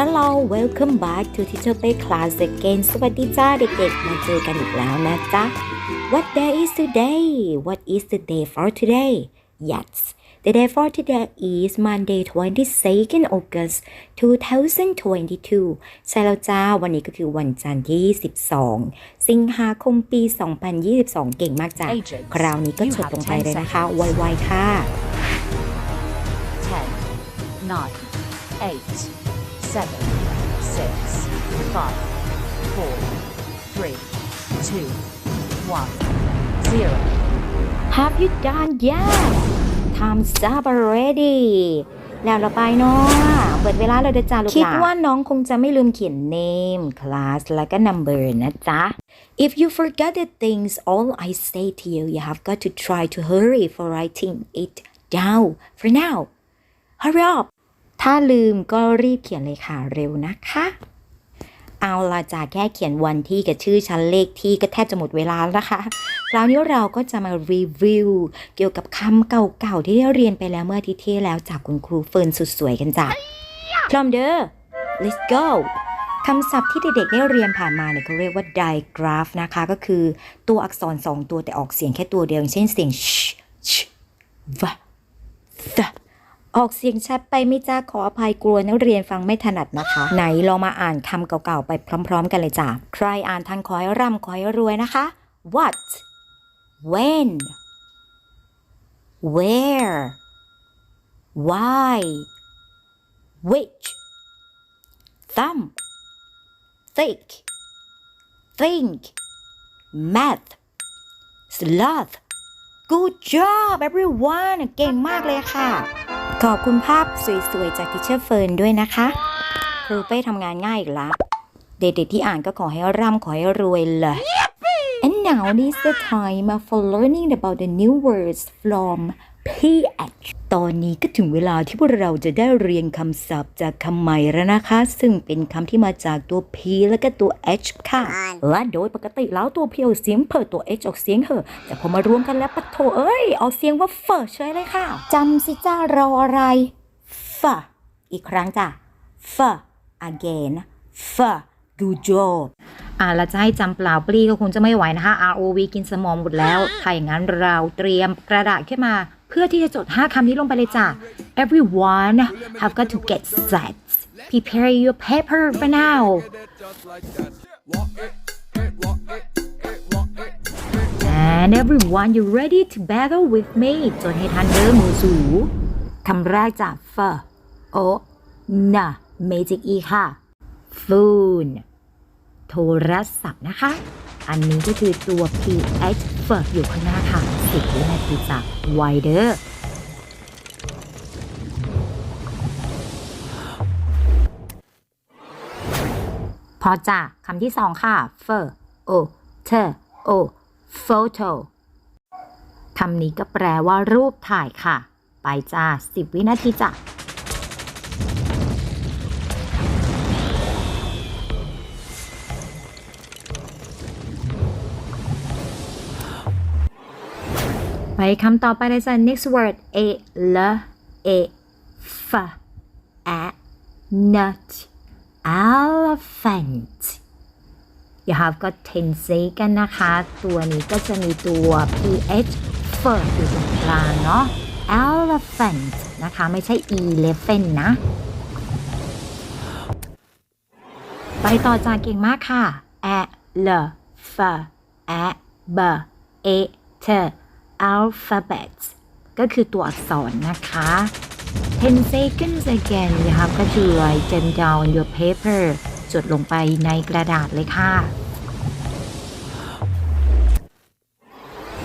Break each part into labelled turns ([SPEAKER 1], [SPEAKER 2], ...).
[SPEAKER 1] Hello welcome back to Teacher Pay Class again สวัสดีจ้าเด็กๆ มาเจอกันอีกแล้วนะจ๊ะ What day is today What is the day for today Yes The day for today is Monday 22nd August 2022 ใช่แล้วจ้า วันนี้ก็คือวันจันทร์ที่ 22 สิงหาคมปี 2022 เก่งมากจ้ะ
[SPEAKER 2] Agents,
[SPEAKER 1] คราวนี้ก็
[SPEAKER 2] you
[SPEAKER 1] จบ
[SPEAKER 2] have
[SPEAKER 1] ลงไป
[SPEAKER 2] 10
[SPEAKER 1] เลยนะคะ
[SPEAKER 2] seconds.
[SPEAKER 1] ไวๆค่ะ
[SPEAKER 2] 10, 9, 8, 7, 6, 5, 4, 3, 2, 1, 0.
[SPEAKER 1] Have you done yet? Time's up already แล้วเราไปเนาะเปิดเวลาเราเดยวจ้าลูกคิดว่าน้องคงจะไม่ลืมเขียน name class แล้วก็ number นะจ๊ะ If you forget the things all I say to you you have got to try to hurry for writing it down for now hurry up ถ้าลืมก็รีบเขียนเลยค่ะเร็วนะคะ เอาละจ้ะแค่เขียนวันที่กับชื่อชั้นเลขที่ก็แทบจะหมดเวลาแล้วนะคะคราวนี้เราก็จะมารีวิวเกี่ยวกับคำเก่าๆ ที่ได้เรียนไปแล้วเมื่ออาทิตย์ที่แล้วจากคุณครูเฟิร์นสุดสวยกันจ้ะพร้อมเด้อ let's go คำศัพท์ที่เด็กๆได้เรียนผ่านมาเนี่ยเขาเรียกว่า digraph นะคะ ก็คือตัวอักษรสองตัวแต่ออกเสียงแค่ตัวเดียวเช่นเสียง sh ch v ออกเสียงชัดไปไม่จ้าขออภัยกลัวนักเรียนฟังไม่ถนัดนะคะ ไหนลองมาอ่านคำเก่าๆ ไปพร้อม ๆ กันเลยจ้ะใครอ่านทันขอให้ร่ำขอให้รวยนะคะ what when where why which thumb thick think math sloth good job everyone เก่งมากเลยค่ะ ขอบคุณภาพสวยๆ จากทิเชอร์เฟิร์นด้วยนะคะ ครูเป้ทำงานง่ายอีกแล้วเด็กๆที่อ่านก็ขอให้ร่ำขอให้รวยเลย And now is the time for learning about the new words from PH ตอนนี้ก็ถึงเวลาที่พวกเราจะได้เรียนคำศัพท์จากคำใหม่แล้วนะคะ ซึ่งเป็นคำที่มาจากตัว P และก็ตัว H ค่ะ และโดยปกติแล้วตัว P ออกเสียงเพิดตัว H ออกเสียงเหอะแต่พอมารวมกันแล้วปะโถเอ้ยออกเสียงว่าเฟอเฉยเลยค่ะจำสิจ้ารออะไร f อีกครั้งจ้ะ f again f good job อ่าแล้วจะให้จำเปล่าปลีก็คงจะไม่ไหวนะคะ ROV กินสมองหมดแล้วถ้าอย่างนั้นเราเตรียมกระดาษขึ้นมาเพื่อที่จะจด 5คำนี้ลงไปเลยจ้ะ Everyone have got to get set prepare your paper for now and everyone you ready to battle with me จดให้ทันเด้อหมูสูคำแรกจาก f o n magic e ค่ะ phone โทรศัพท์นะคะ อันนี้ก็คือตัว ph เฟิร์อยู่ข้างหน้าค่ะ 10วินาทีจาก wider พอจ้ะคำที่สองค่ะ f o t o photo คำนี้ก็แปลว่ารูปถ่ายค่ะ ไปจ้า10วินาทีจ้ะ ไปคำต่อไปเลยจ้ะ next word a l a f a nut elephant you have got 10 second นะคะ ตัวนี้ก็จะมีตัว ph first อยู่ตรงกลางเนาะ elephant นะคะ ไม่ใช่ elephant นะ ไปต่อจากเก่งมากค่ะ a l f a b a t alphabet ก็คือตัวอักษรนะคะ10 seconds again you have got to write them down on your paper จดลงไปในกระดาษเลยค่ะ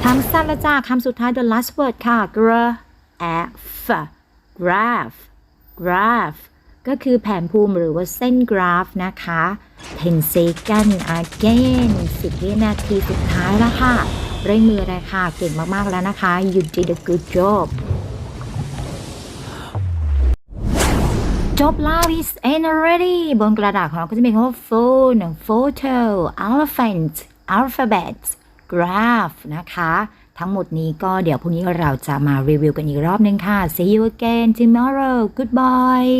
[SPEAKER 1] ทำสั้นและจ้าคำสุดท้าย the last word ค่ะ graph graph graph ก็คือแผนภูมิหรือว่าเส้นกราฟนะคะ 10 second again 10วินาทีสุดท้ายแล้วค่ะ เร่งมือเลยค่ะ เก่งมาก ๆ แล้วนะคะ you did a good job จบแล้ว is and already บนกระดาษของเราก็จะมีคำว่า phone photo elephant alphabet graph นะคะ ทั้งหมดนี้ก็เดี๋ยวพรุ่งนี้เราจะมารีวิวกันอีกรอบนึงค่ะ see you again tomorrow goodbye